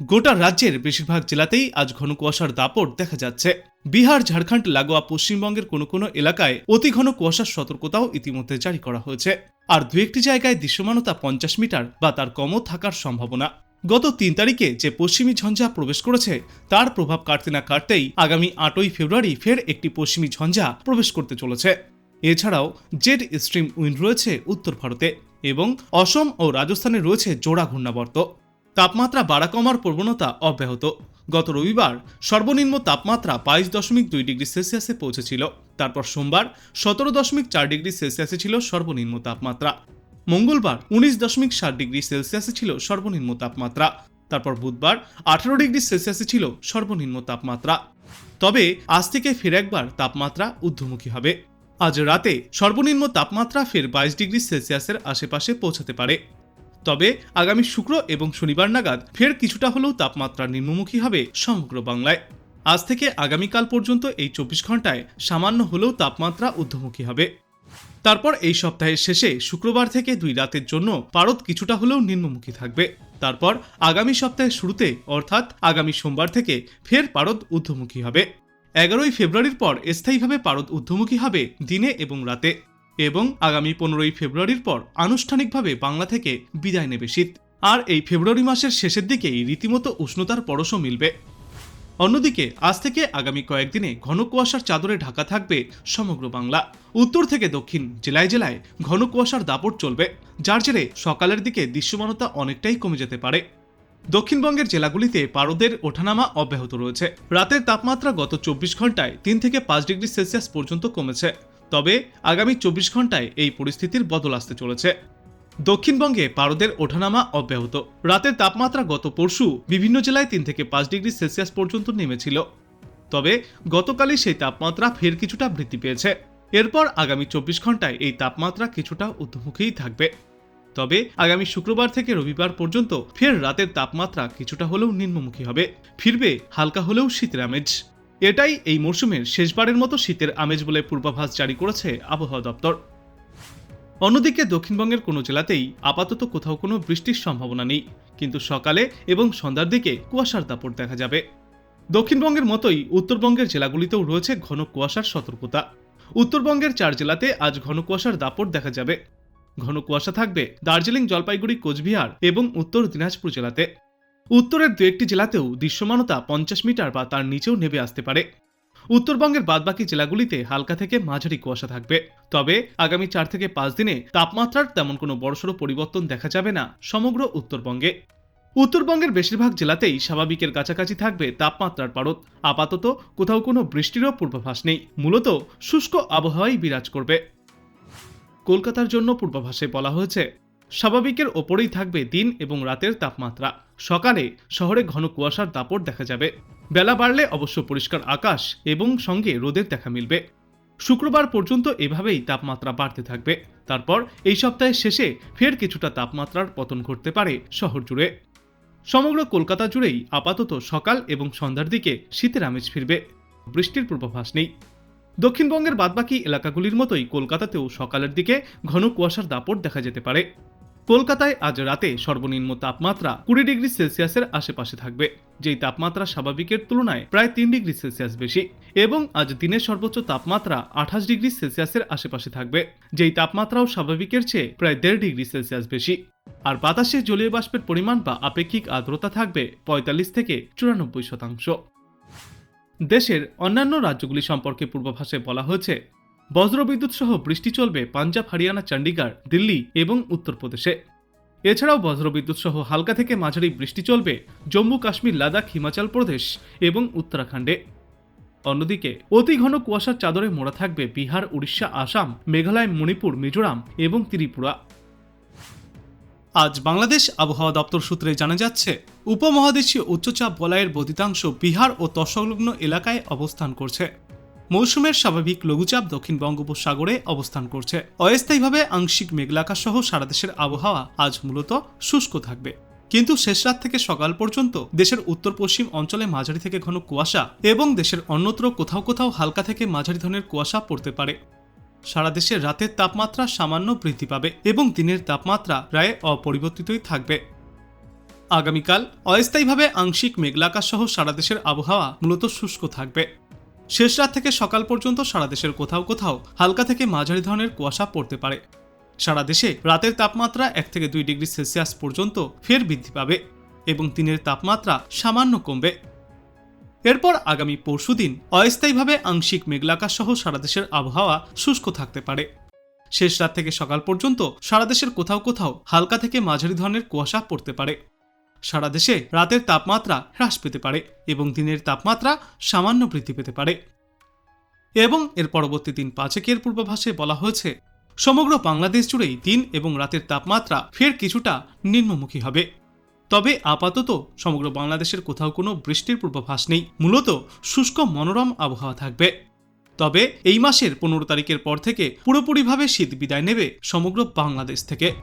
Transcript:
গোটা রাজ্যের বেশিরভাগ জেলাতেই আজ ঘন কুয়াশার দাপট দেখা যাচ্ছে। বিহার, ঝাড়খণ্ড, লাগোয়া, পশ্চিমবঙ্গের কোনো কোনো এলাকায় অতি ঘন কুয়াশার সতর্কতাও ইতিমধ্যে জারি করা হয়েছে। আর দু একটি জায়গায় দৃশ্যমানতা পঞ্চাশ মিটার বা তার কমও থাকার সম্ভাবনা। গত তিন তারিখে যে পশ্চিমী ঝঞ্ঝা প্রবেশ করেছে, তার প্রভাব কাটতে না কাটতেই আগামী আটই ফেব্রুয়ারি ফের একটি পশ্চিমী ঝঞ্ঝা প্রবেশ করতে চলেছে। এছাড়াও জেড স্ট্রিম উইন্ড রয়েছে উত্তর ভারতে এবং অসম ও রাজস্থানে রয়েছে জোড়া ঘূর্ণাবর্ত। তাপমাত্রা বাড়া কমার প্রবণতা অব্যাহত। গত রবিবার সর্বনিম্ন তাপমাত্রা বাইশ দশমিক দুই ডিগ্রি সেলসিয়াসে পৌঁছেছিল। তারপর সোমবার সতেরো দশমিক চার ডিগ্রি সেলসিয়াসে ছিল সর্বনিম্ন তাপমাত্রা। মঙ্গলবার উনিশ দশমিক সাত ডিগ্রি সেলসিয়াসে ছিল সর্বনিম্ন তাপমাত্রা। তারপর বুধবার আঠারো ডিগ্রি সেলসিয়াসে ছিল সর্বনিম্ন তাপমাত্রা। তবে আজ থেকে ফের একবার তাপমাত্রা ঊর্ধ্বমুখী হবে। আজ রাতে সর্বনিম্ন তাপমাত্রা ফের বাইশ ডিগ্রি সেলসিয়াসের আশেপাশে পৌঁছাতে পারে। তবে আগামী শুক্র এবং শনিবার নাগাদ ফের কিছুটা হলেও তাপমাত্রা নিম্নমুখী হবে সমগ্র বাংলায়। আজ থেকে আগামীকাল পর্যন্ত এই চব্বিশ ঘন্টায় সামান্য হলেও তাপমাত্রা ঊর্ধ্বমুখী হবে। তারপর এই সপ্তাহের শেষে শুক্রবার থেকে দুই রাতের জন্য পারদ কিছুটা হলেও নিম্নমুখী থাকবে। তারপর আগামী সপ্তাহের শুরুতে, অর্থাৎ আগামী সোমবার থেকে ফের পারদ ঊর্ধ্বমুখী হবে। এগারোই ফেব্রুয়ারির পর স্থায়ীভাবে পারদ ঊর্ধ্বমুখী হবে দিনে এবং রাতে। এবং আগামী পনেরোই ফেব্রুয়ারির পর আনুষ্ঠানিকভাবে বাংলা থেকে বিদায় নেবে শীত। আর এই ফেব্রুয়ারি মাসের শেষের দিকেই রীতিমতো উষ্ণতার পরশও মিলবে। অন্যদিকে, আজ থেকে আগামী কয়েকদিনে ঘন কুয়াশার চাদরে ঢাকা থাকবে সমগ্র বাংলা। উত্তর থেকে দক্ষিণ, জেলায় জেলায় ঘন কুয়াশার দাপট চলবে, যার জেরে সকালের দিকে দৃশ্যমানতা অনেকটাই কমে যেতে পারে। দক্ষিণবঙ্গের জেলাগুলিতে পারদের ওঠানামা অব্যাহত রয়েছে। রাতের তাপমাত্রা গত চব্বিশ ঘন্টায় তিন থেকে পাঁচ ডিগ্রি সেলসিয়াস পর্যন্ত কমেছে। তবে আগামী চব্বিশ ঘন্টায় এই পরিস্থিতির বদল আসতে চলেছে। দক্ষিণবঙ্গে পারদের ওঠানামা অব্যাহত। রাতের তাপমাত্রা গত পরশু বিভিন্ন জেলায় তিন থেকে পাঁচ ডিগ্রি সেলসিয়াস পর্যন্ত নেমেছিল। তবে গতকালই সেই তাপমাত্রা ফের কিছুটা বৃদ্ধি পেয়েছে। এরপর আগামী চব্বিশ ঘন্টায় এই তাপমাত্রা কিছুটা ঊর্ধ্বমুখীই থাকবে। তবে আগামী শুক্রবার থেকে রবিবার পর্যন্ত ফের রাতের তাপমাত্রা কিছুটা হলেও নিম্নমুখী হবে। ফিরবে হালকা হলেও শীতের আমেজ। এটাই এই মরশুমের শেষবারের মতো শীতের আমেজ বলে পূর্বাভাস জারি করেছে আবহাওয়া দপ্তর। অন্যদিকে দক্ষিণবঙ্গের কোনো জেলাতেই আপাতত কোথাও কোনো বৃষ্টির সম্ভাবনা নেই। কিন্তু সকালে এবং সন্ধ্যার দিকে কুয়াশার দাপট দেখা যাবে। দক্ষিণবঙ্গের মতোই উত্তরবঙ্গের জেলাগুলিতেও রয়েছে ঘন কুয়াশার সতর্কতা। উত্তরবঙ্গের চার জেলাতে আজ ঘন কুয়াশার দাপট দেখা যাবে। ঘন কুয়াশা থাকবে দার্জিলিং, জলপাইগুড়ি, কোচবিহার এবং উত্তর দিনাজপুর জেলাতে। উত্তরের দু একটি জেলাতেও দৃশ্যমানতা পঞ্চাশ মিটার বা তার নিচেও নেমে আসতে পারে। উত্তরবঙ্গের বাদবাকি জেলাগুলিতে হালকা থেকে মাঝারি কুয়াশা থাকবে। তবে আগামী চার থেকে পাঁচ দিনে তাপমাত্রার তেমন কোনো বড়সড় পরিবর্তন দেখা যাবে না সমগ্র উত্তরবঙ্গে। উত্তরবঙ্গের বেশিরভাগ জেলাতেই স্বাভাবিকের কাছাকাছি থাকবে তাপমাত্রার পারদ। আপাতত কোথাও কোনো বৃষ্টিরও পূর্বাভাস নেই। মূলত শুষ্ক আবহাওয়াই বিরাজ করবে। কলকাতার জন্য পূর্বাভাসে বলা হয়েছে স্বাভাবিকের ওপরেই থাকবে দিন এবং রাতের তাপমাত্রা। সকালে শহরে ঘন কুয়াশার দাপট দেখা যাবে। বেলা বাড়লে অবশ্য পরিষ্কার আকাশ এবং সঙ্গে রোদের দেখা মিলবে। শুক্রবার পর্যন্ত এভাবেই তাপমাত্রা বাড়তে থাকবে। তারপর এই সপ্তাহের শেষে ফের কিছুটা তাপমাত্রার পতন ঘটতে পারে শহর জুড়ে। সমগ্র কলকাতা জুড়েই আপাতত সকাল এবং সন্ধ্যার দিকে শীতের আমেজ ফিরবে। বৃষ্টির পূর্বাভাস নেই। দক্ষিণবঙ্গের বাদবাকি এলাকাগুলির মতোই কলকাতাতেও সকালের দিকে ঘন কুয়াশার দাপট দেখা যেতে পারে। কলকাতায় আজ রাতে সর্বনিম্ন তাপমাত্রা কুড়ি ডিগ্রি সেলসিয়াসের আশেপাশে থাকবে। যেই তাপমাত্রা স্বাভাবিকের তুলনায় প্রায় তিন ডিগ্রি সেলসিয়াস বেশি। এবং আজ দিনের সর্বোচ্চ তাপমাত্রা আঠাশ ডিগ্রি সেলসিয়াসের আশেপাশে থাকবে। যেই তাপমাত্রাও স্বাভাবিকের চেয়ে প্রায় দেড় ডিগ্রি সেলসিয়াস বেশি। আর বাতাসে জলীয় বাষ্পের পরিমাণ বা আপেক্ষিক আর্দ্রতা থাকবে পঁয়তাল্লিশ থেকে চুরানব্বই শতাংশ। দেশের অন্যান্য রাজ্যগুলি সম্পর্কে পূর্বাভাসে বলা হয়েছে বজ্রবিদ্যুৎ সহ বৃষ্টি চলবে পাঞ্জাব, হরিয়ানা, চণ্ডীগড়, দিল্লি এবং উত্তরপ্রদেশে। এছাড়াও বজ্রবিদ্যুৎ সহ হালকা থেকে মাঝারি বৃষ্টি চলবে জম্মু, কাশ্মীর, লাদাখ, হিমাচল প্রদেশ এবং উত্তরাখণ্ডে। অন্যদিকে অতি ঘন কুয়াশার চাদরে মোড়া থাকবে বিহার, উড়িষ্যা, আসাম, মেঘালয়, মণিপুর, মিজোরাম এবং ত্রিপুরা। আজ বাংলাদেশ আবহাওয়া দপ্তর সূত্রে জানা যাচ্ছে, উপমহাদেশীয় উচ্চচাপ বলয়ের বদিতাংশ বিহার ও তৎসংলগ্ন এলাকায় অবস্থান করছে। মৌসুমের স্বাভাবিক লঘুচাপ দক্ষিণ বঙ্গোপসাগরে অবস্থান করছে। অস্থায়ীভাবে আংশিক মেঘলাকা সহ সারা দেশের আবহাওয়া আজ মূলত শুষ্ক থাকবে। কিন্তু শেষ রাত থেকে সকাল পর্যন্ত দেশের উত্তর পশ্চিম অঞ্চলে মাঝারি থেকে ঘন কুয়াশা এবং দেশের অন্যত্র কোথাও কোথাও হালকা থেকে মাঝারি ধরনের কুয়াশা পড়তে পারে। সারা দেশে রাতের তাপমাত্রা সামান্য বৃদ্ধি পাবে এবং দিনের তাপমাত্রা প্রায় অপরিবর্তিতই থাকবে। আগামীকাল অস্থায়ীভাবে আংশিক মেঘলাকাশ সহ সারা দেশের আবহাওয়া মূলত শুষ্ক থাকবে। শেষ রাত থেকে সকাল পর্যন্ত সারা দেশের কোথাও কোথাও হালকা থেকে মাঝারি ধরনের কুয়াশা পড়তে পারে। সারা দেশে রাতের তাপমাত্রা এক থেকে দুই ডিগ্রি সেলসিয়াস পর্যন্ত ফের বৃদ্ধি পাবে এবং দিনের তাপমাত্রা সামান্য কমবে। এরপর আগামী পরশুদিন অস্থায়ীভাবে আংশিক মেঘলাকাশ সহ সারা দেশের আবহাওয়া শুষ্ক থাকতে পারে। শেষ রাত থেকে সকাল পর্যন্ত সারা দেশের কোথাও কোথাও হালকা থেকে মাঝারি ধরনের কুয়াশা পড়তে পারে। সারা দেশে রাতের তাপমাত্রা হ্রাস পেতে পারে এবং দিনের তাপমাত্রা সামান্য বৃদ্ধি পেতে পারে। এবং এর পরবর্তী দিন পাঁচেকের পূর্বাভাসে বলা হয়েছে, সমগ্র বাংলাদেশ জুড়েই দিন এবং রাতের তাপমাত্রা ফের কিছুটা নিম্নমুখী হবে। তবে আপাতত সমগ্র বাংলাদেশের কোথাও কোনো বৃষ্টির পূর্বাভাস নেই। মূলত শুষ্ক মনোরম আবহাওয়া থাকবে। তবে এই মাসের পনেরো তারিখের পর থেকে পুরোপুরিভাবে শীত বিদায় নেবে সমগ্র বাংলাদেশ থেকে।